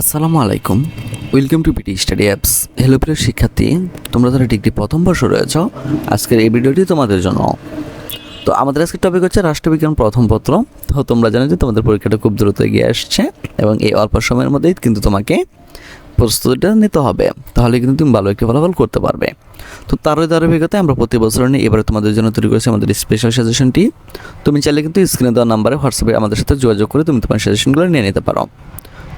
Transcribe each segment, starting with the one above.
আসসালামু আলাইকুম। Welcome to PT study apps hello প্রিয় শিক্ষার্থী, তোমরা যারা ডিগ্রি প্রথম বর্ষ রয়েছ, আজকের এই ভিডিওটি তোমাদের জন্য। তো আমাদের আজকের টপিক হচ্ছে রাষ্ট্রবিজ্ঞান প্রথম পত্র। তো তোমরা জানো যে তোমাদের পরীক্ষাটা খুব দ্রুত এগিয়ে আসছে এবং এই অল্প সময়ের মধ্যেই কিন্তু তোমাকে প্রস্তুতিটা নিতে হবে। তাহলে কিন্তু তুমি ভালো একটি ফলাফল করতে পারবে। তো তারই ধারাবাহিকতায় আমরা প্রতি বছর নিয়ে এবারে তোমাদের জন্য তৈরি করেছি আমাদের স্পেশাল সাজেশনটি তুমি চাইলে কিন্তু স্ক্রিনে দেওয়া নাম্বারে হোয়াটসঅ্যাপে আমাদের সাথে যোগাযোগ করে তুমি তোমার সাজেশনগুলো নিয়ে নিতে পারো।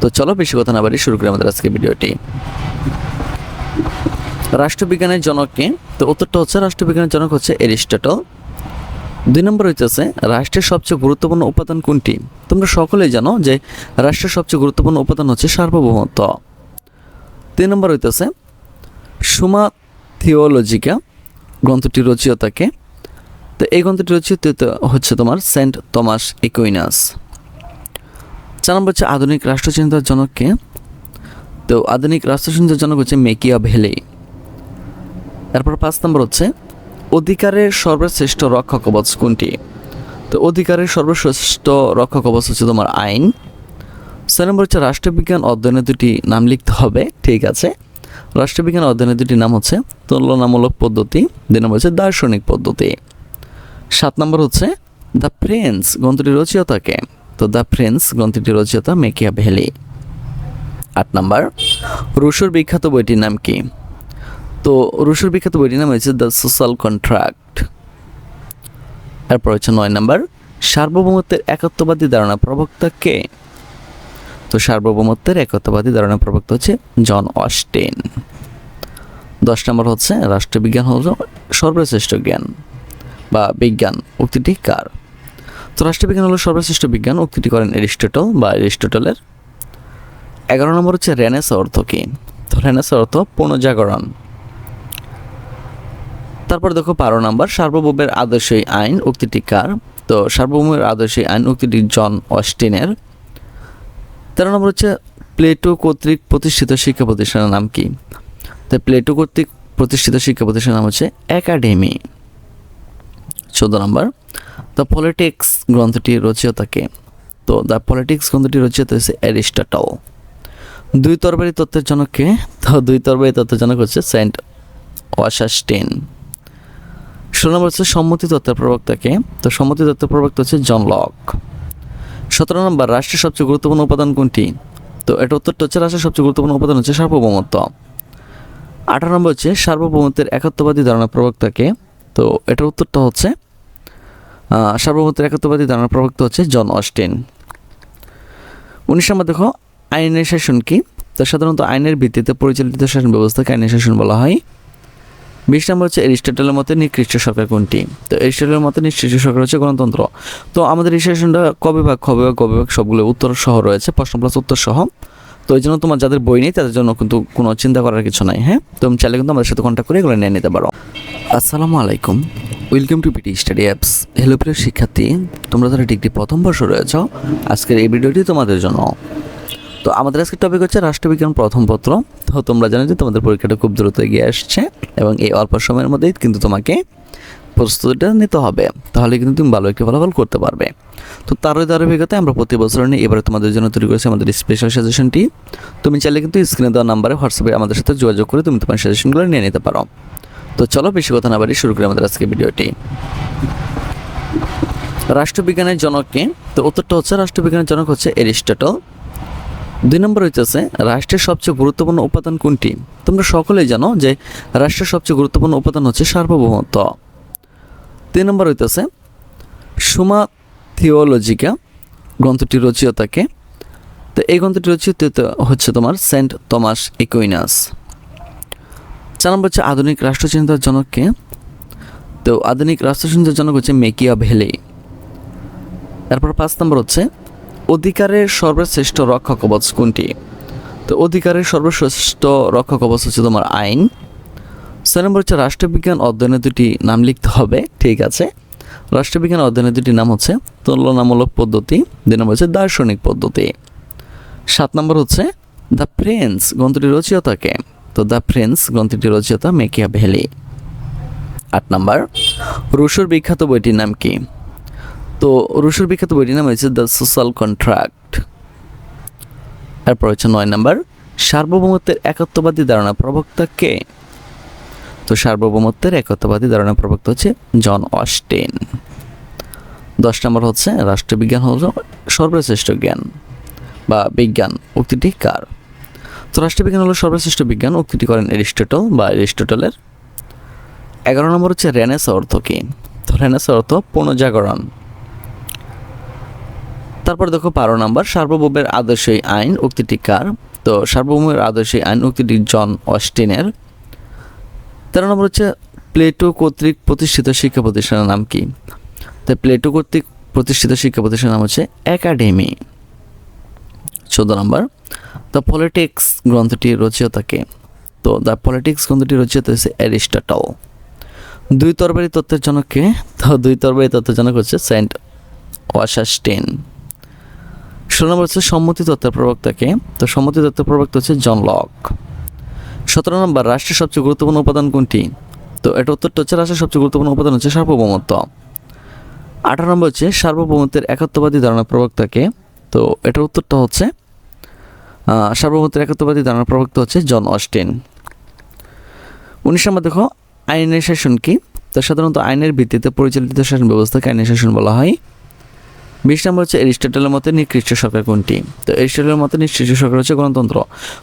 তো চলো বেশি কথা না বাড়ি শুরু করি আমাদের আজকে ভিডিওটি। রাষ্ট্রবিজ্ঞানের জনককে, তো উত্তরটা হচ্ছে রাষ্ট্রবিজ্ঞানের জনক হচ্ছে এরিস্টটল। দুই নম্বর হইতেছে, রাষ্ট্রের সবচেয়ে গুরুত্বপূর্ণ উপাদান কোনটি? তোমরা সকলেই জানো যে রাষ্ট্রের সবচেয়ে গুরুত্বপূর্ণ উপাদান হচ্ছে সার্বভৌমত্ব। তিন নম্বর হইতেছে, সুমা থিওলজিকা গ্রন্থটি রচিয়তাকে, তো এই গ্রন্থটি রচিত হচ্ছে তোমার সেন্ট থমাস ইকুইনাস চার নম্বর হচ্ছে আধুনিক রাষ্ট্রচিন্তার জনককে। তো আধুনিক রাষ্ট্রচিন্তার জনক হচ্ছে মেকিয়া ভেলে। তারপর পাঁচ নম্বর হচ্ছে অধিকারের সর্বশ্রেষ্ঠ রক্ষা কবচ কোনটি? তো অধিকারের সর্বশ্রেষ্ঠ রক্ষা কবচ হচ্ছে তোমার আইন। ছয় নম্বর হচ্ছে রাষ্ট্রবিজ্ঞান অধ্যয়নের দুটি নাম লিখতে হবে, ঠিক আছে? রাষ্ট্রবিজ্ঞান অধ্যয়নের দুটি নাম হচ্ছে তুলনামূলক পদ্ধতি, দুই নম্বর হচ্ছে দার্শনিক পদ্ধতি। সাত নম্বর হচ্ছে দ্য প্রিন্স গ্রন্থটি রচিয়তাকে তো দ্য প্রিন্স গ্রন্থটি রচিয়তা মেকিয়া ভ্যালি আট নাম্বার, রুশোর বিখ্যাত বইটির নাম কি? তো রুশোর বিখ্যাত বইটির নাম হচ্ছে দ্য সোশ্যাল কন্ট্রাক্ট। এরপর হচ্ছে নয় নাম্বার, সার্বভৌমত্বের একত্ববাদী ধারণা প্রবক্তা কে? তো সার্বভৌমত্বের একত্ববাদী ধারণা প্রবক্তা হচ্ছে জন অস্টেন। দশ নম্বর হচ্ছে, রাষ্ট্রবিজ্ঞান হল সর্বশ্রেষ্ঠ জ্ঞান বা বিজ্ঞান। উক্তিটি কার? তো রাষ্ট্রবিজ্ঞান হলো সর্বশ্রেষ্ঠ বিজ্ঞান উক্তিটি করেন এরিস্টটল বা এরিস্টটলের। এগারো নম্বর হচ্ছে রেনেস অর্থ কি? তো রেনেস অর্থ পুনর্জাগরণ। তারপর দেখো বারো নম্বর, সার্বভৌমের আদর্শই আইন, উক্তিটি কার? তো সার্বভৌমের আদর্শই আইন, উক্তিটি জন অস্টিনের। তেরো নম্বর হচ্ছে প্লেটো কর্তৃক প্রতিষ্ঠিত শিক্ষা প্রতিষ্ঠানের নাম কি? তো প্লেটো কর্তৃক প্রতিষ্ঠিত শিক্ষা প্রতিষ্ঠানের নাম হচ্ছে একাডেমি। চোদ্দ নম্বর দ্য পলিটিক্স গ্রন্থটি রচিয়তাকে তো দ্য পলিটিক্স গ্রন্থটি রচিত হয়েছে অ্যারিস্টটল। দুই তরবারি তত্ত্বের জনককে, তো দুই তরবারি তত্ত্বের জনক হচ্ছে সেন্ট ওয়াশাস্টেন ষোলো নম্বর হচ্ছে সম্মতি তত্ত্বের প্রবক্তাকে। তো সম্মতি তত্ত্বের প্রবক্তা হচ্ছে জন লক। সতেরো নম্বর, রাষ্ট্রের সবচেয়ে গুরুত্বপূর্ণ উপাদান কোনটি? তো এটা উত্তরটা হচ্ছে রাষ্ট্রের সবচেয়ে গুরুত্বপূর্ণ উপাদান হচ্ছে সার্বভৌমত্ব। আঠারো নম্বর হচ্ছে সার্বভৌমত্বের একত্ববাদী ধারণা প্রবক্তাকে। তো এটার উত্তরটা হচ্ছে সার্বভৌমত্বের একত্ববাদী ধারণা প্রবক্তা হচ্ছে জন অস্টিন। উনিশ নম্বর দেখো, আইনের শাসন কি? তো সাধারণত আইনের ভিত্তিতে পরিচালিত শাসন ব্যবস্থাকে আইনের শাসন বলা হয়। বিশ নম্বর হচ্ছে এরিস্টটলের মতে নিকৃষ্ট সরকার কোনটি? তো এরিস্টটলের মতে নিকৃষ্ট সরকার হচ্ছে গণতন্ত্র। তো আমাদের এই সেশনটা কবে ভাগ কবে ভাগ কবে ভাগ সবগুলো উত্তর সহ রয়েছে, প্রশ্ন প্লাস উত্তর সহ। তো এই জন্য তোমার যাদের বই নেই, তাদের জন্য কিন্তু কোনো চিন্তা করার কিছু নাই হ্যাঁ? তুমি চাইলে কিন্তু আমাদের সাথে কন্ট্যাক্ট করে এগুলো নিয়ে নিতে পারো। আসসালামু আলাইকুম। Welcome to PT study apps hello প্রিয় শিক্ষার্থী। তোমরা যারা ডিগ্রি প্রথম বর্ষ রয়েছ, আজকের এই ভিডিওটি তোমাদের জন্য। তো আমাদের আজকের টপিক হচ্ছে রাষ্ট্রবিজ্ঞান প্রথম পত্র। তো তোমরা জানো যে তোমাদের পরীক্ষাটা খুব দ্রুত এগিয়ে আসছে এবং এই অল্প সময়ের মধ্যেই কিন্তু তোমাকে প্রস্তুতিটা নিতে হবে। তাহলে কিন্তু তুমি ভালো একটি ফলাফল করতে পারবে। তো তারই ধারাবাহিকতায় আমরা প্রতি বছর নিয়ে এবারে তোমাদের জন্য তৈরি করেছি আমাদের স্পেশাল সাজেশনটি তুমি চাইলে কিন্তু স্ক্রিনে দেওয়া নাম্বারে হোয়াটসঅ্যাপে আমাদের সাথে যোগাযোগ করে তুমি তোমার সাজেশনগুলো নিয়ে নিতে পারো। তো চলো বেশি কথা না বাড়ি শুরু করি আমাদের আজকে ভিডিওটি। রাষ্ট্রবিজ্ঞানের জনককে, তো উত্তরটা হচ্ছে রাষ্ট্রবিজ্ঞানের জনক হচ্ছে এরিস্টটল। দুই নম্বর হইতেছে, রাষ্ট্রের সবচেয়ে গুরুত্বপূর্ণ উপাদান কোনটি? তোমরা সকলেই জানো যে রাষ্ট্রের সবচেয়ে গুরুত্বপূর্ণ উপাদান হচ্ছে সার্বভৌমত্ব। তিন নম্বর হইতেছে, সুমা থিওলজিকা গ্রন্থটি রচিয়তাকে। তো এই গ্রন্থটি রচিত হচ্ছে তোমার সেন্ট থমাস ইকুইনাস। চার নম্বর হচ্ছে আধুনিক রাষ্ট্রচিন্তার জনককে। তো আধুনিক রাষ্ট্রচিন্তার জনক হচ্ছে মেকিয়া ভেলে। তারপর পাঁচ নম্বর হচ্ছে, অধিকারের সর্বশ্রেষ্ঠ রক্ষা কবচ কোনটি? তো অধিকারের সর্বশ্রেষ্ঠ রক্ষা কবচ হচ্ছে তোমার আইন। ছয় নম্বর হচ্ছে রাষ্ট্রবিজ্ঞান অধ্যয়নের দুটি নাম লিখতে হবে, ঠিক আছে? রাষ্ট্রবিজ্ঞান অধ্যয়নের দুটি নাম হচ্ছে তুলনামূলক পদ্ধতি, দুই নম্বর হচ্ছে দার্শনিক পদ্ধতি। সাত নম্বর হচ্ছে, দ্য প্রিন্স গ্রন্থটি রচিয়তাকে। তো দ্য প্রিন্স গ্রন্থটি রচিয়তা মেকিয়া ভ্যালি আট নম্বর, রুশোর বিখ্যাত বইটির নাম কি? তো রুশোর বিখ্যাত বইটির নাম হয়েছে দ্য সোশ্যাল কন্ট্রাক্ট। এরপর হচ্ছে নয় নাম্বার, সার্বভৌমত্বের একত্ববাদী ধারণা প্রবক্তা কে? তো সার্বভৌমত্বের একত্ববাদী ধারণা প্রবক্তা হচ্ছে জন অস্টেন। দশ নম্বর হচ্ছে, রাষ্ট্রবিজ্ঞান হল সর্বশ্রেষ্ঠ জ্ঞান বা বিজ্ঞান। উক্তিটি কার? তো রাষ্ট্রবিজ্ঞান হলো সর্বশ্রেষ্ঠ বিজ্ঞান উক্তিটি করেন এরিস্টটল বা এরিস্টটলের। এগারো নম্বর হচ্ছে রেনেস অর্থ কি? তো রেনেস অর্থ পুনর্জাগরণ। তারপর দেখো বারো নম্বর, সার্বভৌমের আদর্শই আইন, উক্তিটি কার? তো সার্বভৌমের আদর্শই আইন, উক্তিটি জন অস্টিনের। তেরো নম্বর হচ্ছে প্লেটো কর্তৃক প্রতিষ্ঠিত শিক্ষা প্রতিষ্ঠানের নাম কি? তো প্লেটো কর্তৃক প্রতিষ্ঠিত শিক্ষা প্রতিষ্ঠানের নাম হচ্ছে একাডেমি। চোদ্দ নম্বর দ্য পলিটিক্স গ্রন্থটি রচয়িতাকে তো দ্য পলিটিক্স গ্রন্থটি রচয়িতা হচ্ছে অ্যারিস্টটল। দুই তরবারি তত্ত্বের জনককে তো দুই তরবারি তত্ত্বের জনক হচ্ছে সেন্ট ওয়াশাস্টেন ষোলো নম্বর হচ্ছে সম্মতি তত্ত্বের প্রবক্তাকে তো সম্মতি তত্ত্বের প্রবক্তা হচ্ছে জন লক। সতেরো নম্বর, রাষ্ট্রের সবচেয়ে গুরুত্বপূর্ণ উপাদান কোনটি? তো এটা উত্তরটা হচ্ছে রাষ্ট্রের সবচেয়ে গুরুত্বপূর্ণ উপাদান হচ্ছে সার্বভৌমত্ব। আঠারো নম্বর হচ্ছে সার্বভৌমত্বের একত্ববাদী ধারণা প্রবক্তাকে তো এটার উত্তরটা হচ্ছে সার্বভৌমত্বের একত্ববাদী ধারণা প্রবক্তা হচ্ছে জন অস্টিন। উনিশ নম্বর দেখো, আইনের শাসন কি? তো সাধারণত আইনের ভিত্তিতে পরিচালিত শাসন ব্যবস্থাকে আইনের শাসন বলা হয়। বিশ নম্বর হচ্ছে এরিস্টটলের মতে নিকৃষ্ট সরকার কোনটি? তো এরিস্টটলের মতে নিকৃষ্ট সরকার হচ্ছে গণতন্ত্র।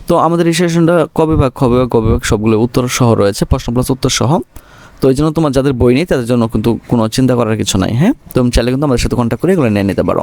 তো আমাদের এই শাসনটা কবে ভাগ কবে ভাগ কবে ভাগ সবগুলো উত্তর সহ রয়েছে, প্রশ্ন প্লাস উত্তর সহ। তো এই জন্য তোমার যাদের বই নেই, তাদের জন্য কিন্তু কোনো চিন্তা করার কিছু নাই হ্যাঁ? তুমি চাইলে কিন্তু আমাদের সাথে কন্ট্যাক্ট করে এগুলো নিয়ে নিতে পারো।